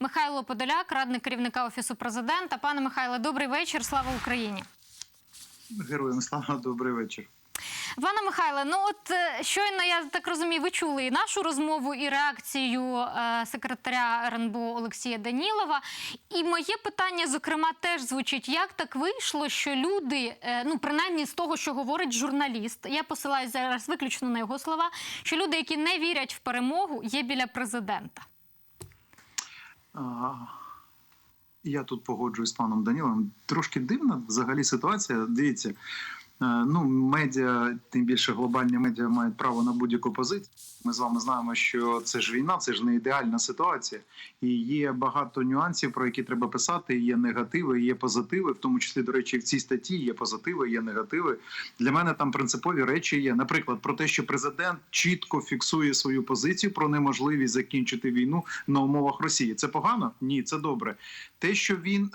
Михайло Подоляк, радник керівника офісу президента. Пане Михайле, добрий вечір. Слава Україні. Героям слава, добрий вечір. Пане Михайле, ну от е, щойно я так розумію, ви чули і нашу розмову, і реакцію е, секретаря РНБО Олексія Данілова. І моє питання, зокрема, теж звучить: як так вийшло, що люди, е, ну принаймні з того, що говорить журналіст, я посилаюся зараз виключно на його слова, що люди, які не вірять в перемогу, є біля президента. Я тут погоджуюсь з паном Данілом. Трошки дивна взагалі ситуація. Дивіться, ну медіа, тим більше глобальні медіа мають право на будь-яку позицію. Ми з вами знаємо, що це ж війна, це ж не ідеальна ситуація, і є багато нюансів, про які треба писати. Є негативи, є позитиви, в тому числі, до речі, в цій статті є позитиви, є негативи. Для мене там принципові речі є. Наприклад, про те, що президент чітко фіксує свою позицію про неможливість закінчити війну на умовах Росії. Це погано? Ні, це добре. Те, що він е,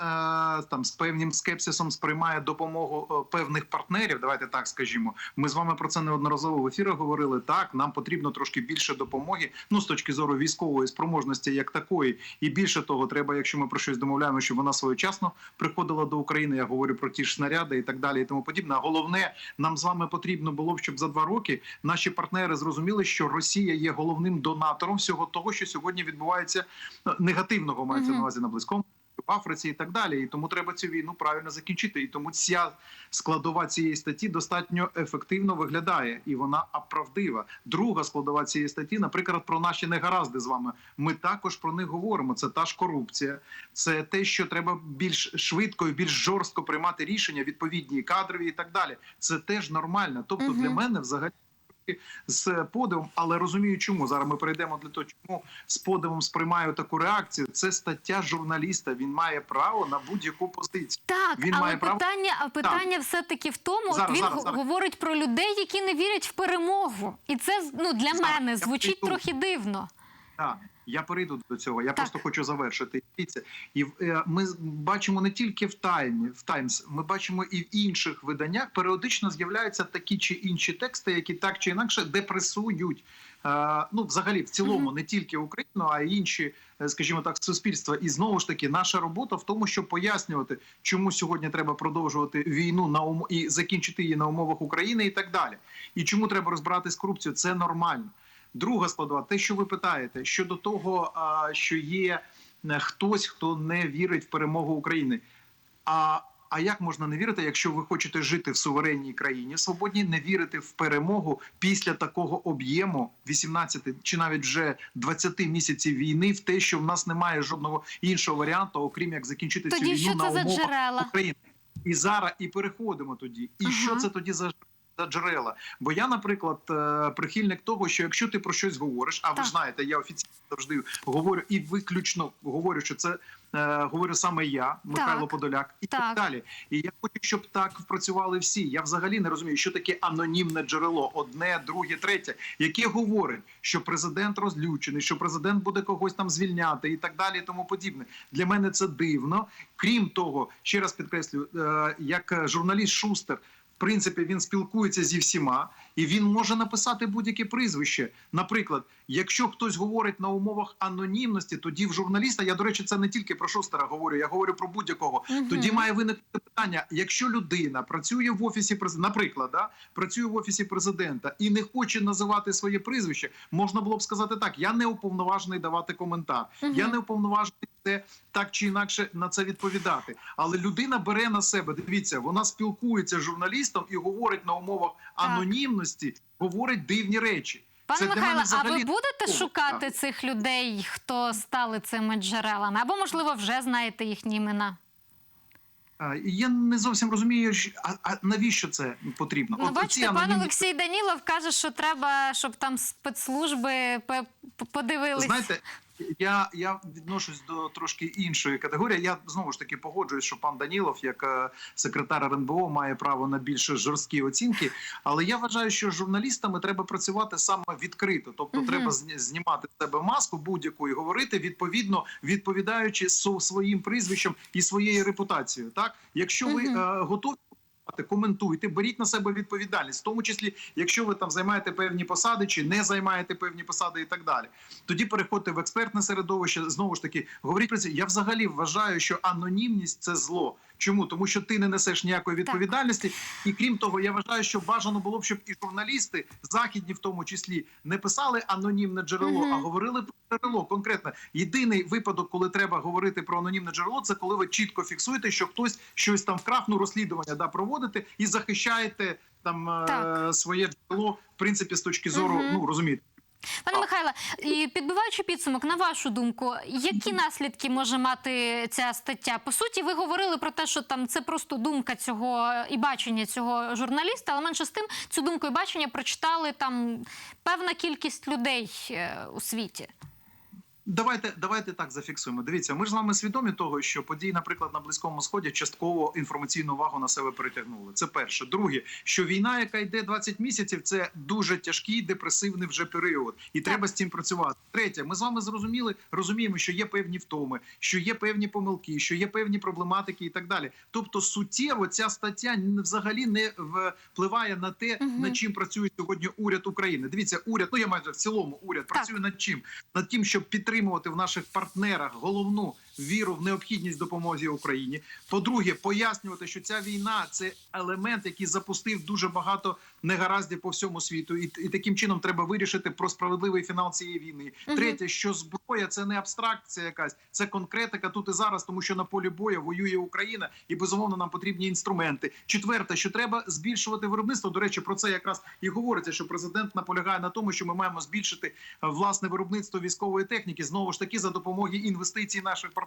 там з певним скепсисом сприймає допомогу е, певних партнерів, давайте так скажімо. Ми з вами про це неодноразово в ефірах говорили. Так, нам потрібно трошки більше допомоги. Ну з точки зору військової спроможності, як такої, і більше того, треба, якщо ми про щось домовляємо, щоб вона своєчасно приходила до України. Я говорю про ті ж снаряди і так далі, і тому подібне. А головне, нам з вами потрібно було б, щоб за два роки наші партнери зрозуміли, що Росія є головним донатором всього того, що сьогодні відбувається е, негативного, мається на увазі на близькому. В Африці і так далі, і тому треба цю війну правильно закінчити. І тому ця складова цієї статті достатньо ефективно виглядає, і вона правдива. Друга складова цієї статті, наприклад, про наші негаразди з вами. Ми також про них говоримо. Це та ж корупція, це те, що треба більш швидко і більш жорстко приймати рішення, відповідні кадрові і так далі. Це теж нормально. Тобто, Мгм. для мене взагалі. З подивом, але розумію, чому зараз ми перейдемо для того, чому з подивом сприймаю таку реакцію. Це стаття журналіста. Він має право на будь-яку позицію. Так, Він але має право- питання, а питання все-таки в тому, Зараз, от він зараз, зараз. говорить про людей, які не вірять в перемогу. І це ну для Зараз, мене звучить трохи дивно. Так, я перейду до цього. Я Так. просто хочу завершити. І е, ми бачимо не тільки в Таймі, в Таймс, ми бачимо і в інших виданнях. Періодично з'являються такі чи інші тексти, які так чи інакше депресують. Е, ну, взагалі, в цілому, не тільки Україну, а й інші, е, скажімо так, суспільства. І знову ж таки, наша робота в тому, щоб пояснювати, чому сьогодні треба продовжувати війну на ум... і закінчити її на умовах України і так далі. І чому треба розбиратись з корупцією, це нормально. Друга складова, те, що ви питаєте, щодо того, що є е, хтось, хто не вірить в перемогу України. А, а як можна не вірити, якщо ви хочете жити в суверенній країні, свободній, не вірити в перемогу після такого об'єму 18 чи навіть вже 20 місяців війни, в те, що в нас немає жодного іншого варіанту, окрім як закінчити Тоді цю війну на умовах? України. І зараз і переходимо тоді. І Ага. що це тоді за за джерела? Бо я, наприклад, е, прихильник того, що якщо ти про щось говориш, а ви Так. знаєте, я офіційно завжди говорю і виключно говорю, що це е, говорю саме я, Михайло Так. Подоляк, і Так. так далі. І я хочу, щоб так працювали всі. Я взагалі не розумію, що таке анонімне джерело, одне, друге, третє, яке говорить, що президент розлючений, що президент буде когось там звільняти і так далі, і тому подібне. Для мене це дивно. Крім того, ще раз підкреслю, е, як журналіст Шустер. Принципі, він спілкується зі всіма, і він може написати будь-яке прізвище. Наприклад, якщо хтось говорить на умовах анонімності, тоді в журналіста, я до речі, це не тільки про Шустера говорю, я говорю про будь-якого. Мгм. Тоді має виникнути питання: якщо людина працює в офісі президента, наприклад, да, працює в офісі президента і не хоче називати своє прізвище, можна було б сказати так: я не уповноважений давати коментар, Мгм. я не уповноважений це так чи інакше на це відповідати. Але людина бере на себе. Дивіться, вона спілкується з журналістом і говорить на умовах анонімності, говорить дивні речі. Пане Михайло, а ви будете такого, шукати так. цих людей, хто стали цими джерелами? Або, можливо, вже знаєте їхні імена? Я не зовсім розумію, а, навіщо це потрібно? Ну, От бачите, пан Олексій Данілов каже, що треба, щоб там спецслужби по- по- подивились. Знаєте, я, я відношусь до трошки іншої категорії. Я знову ж таки погоджуюсь, що пан Данілов, як е, секретар РНБО, має право на більш жорсткі оцінки. Але я вважаю, що з журналістами треба працювати саме відкрито. Тобто, Мгм. треба знімати з себе маску будь-яку і говорити відповідно, відповідаючи своїм прізвищем і своєю репутацією. Так, якщо ви е, готові. Коментуйте, беріть на себе відповідальність, в тому числі, якщо ви там займаєте певні посади чи не займаєте певні посади, і так далі. Тоді переходьте в експертне середовище. Знову ж таки, говоріть про це. Я взагалі вважаю, що анонімність це зло. Чому? Тому що ти не несеш ніякої відповідальності, і крім того, я вважаю, що бажано було б, щоб і журналісти, західні в тому числі, не писали анонімне джерело, Мгм. а говорили про джерело. Конкретно єдиний випадок, коли треба говорити про анонімне джерело, це коли ви чітко фіксуєте, що хтось щось там вкрав, ну розслідування да проводите і захищаєте там е, Так. своє джерело, в принципі, з точки зору, Мгм. ну розумієте. Пане Михайле, і підбиваючи підсумок, на вашу думку, які наслідки може мати ця стаття? По суті, ви говорили про те, що там це просто думка цього і бачення цього журналіста, але менше з тим цю думку і бачення прочитали там певна кількість людей е, у світі. Давайте, давайте так зафіксуємо. Дивіться, ми ж з вами свідомі того, що події, наприклад, на близькому сході частково інформаційну увагу на себе перетягнули. Це перше. Друге, що війна, яка йде 20 місяців, це дуже тяжкий депресивний вже період, і треба з цим працювати. Третє, ми з вами зрозуміли, розуміємо, що є певні втоми, що є певні помилки, що є певні проблематики і так далі. Тобто, суттєво ця стаття взагалі не впливає на те, Мгм. над чим працює сьогодні уряд України. Дивіться, уряд, ну я маю в цілому уряд Так. працює над чим? Над тим, щоб підтримувати в наших партнерах головну віру в необхідність допомоги Україні. По-друге, пояснювати, що ця війна це елемент, який запустив дуже багато негараздів по всьому світу, і, і таким чином треба вирішити про справедливий фінал цієї війни. Третє, що зброя це не абстракція, якась це конкретика тут і зараз, тому що на полі бою воює Україна, і безумовно нам потрібні інструменти. Четверте, що треба збільшувати виробництво. До речі, про це якраз і говориться, що президент наполягає на тому, що ми маємо збільшити е, власне виробництво військової техніки знову ж таки за допомоги інвестицій наших партнерів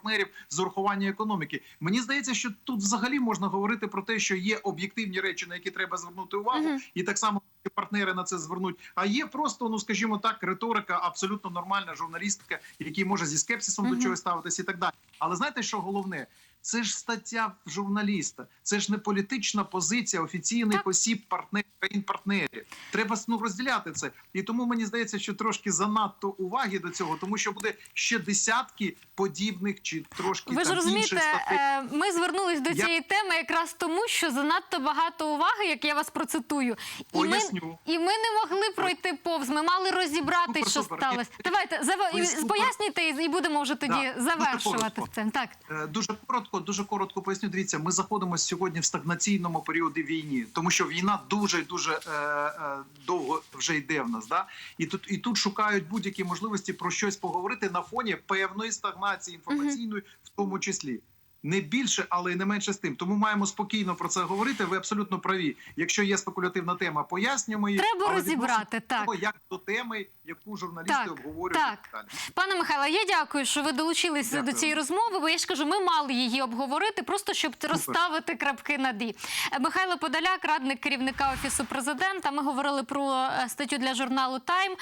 з урахування економіки. Мені здається, що тут взагалі можна говорити про те, що є об'єктивні речі, на які треба звернути увагу, Мгм. і так само партнери на це звернуть. А є просто, ну скажімо так, риторика, абсолютно нормальна журналістка, який може зі скепсисом Мгм. до чогось ставитися і так далі. Але знаєте, що головне? Це ж стаття журналіста, це ж не політична позиція, офіційний Так. посіб партнер країн-партнерів. Треба ну, розділяти це. І тому мені здається, що трошки занадто уваги до цього, тому що буде ще десятки подібних чи трошки Ви ж там розумієте, інших статей. е, ми звернулись до Я- цієї теми якраз тому, що занадто багато уваги, як я вас процитую, і ми, Поясню. і ми не могли пройти повз. Ми мали розібрати, Супер, що супер. сталося. Давайте зава... Ви і- пояснюйте, і і будемо вже тоді Да, завершувати коротко. це. Так. Е, Дуже коротко, дуже коротко поясню. Дивіться, ми заходимо сьогодні в стагнаційному періоді війни, тому що війна дуже дуже е, е, довго вже йде в нас. Да? І тут і тут шукають будь-які можливості про щось поговорити на фоні певної стагнації інформаційної, в тому числі. Не більше, але й не менше з тим. Тому маємо спокійно про це говорити. Ви абсолютно праві. Якщо є спекулятивна тема, пояснюємо її. Треба але розібрати, так. того, як до теми, яку журналісти Так, обговорюють. так. Пане Михайло, я дякую, що ви долучилися Дякую. до цієї розмови. Бо я ж кажу, ми мали її обговорити, просто щоб розставити крапки над «і». Е, Михайло Подоляк, радник керівника офісу президента. Ми говорили про е, статтю для журналу Тайм.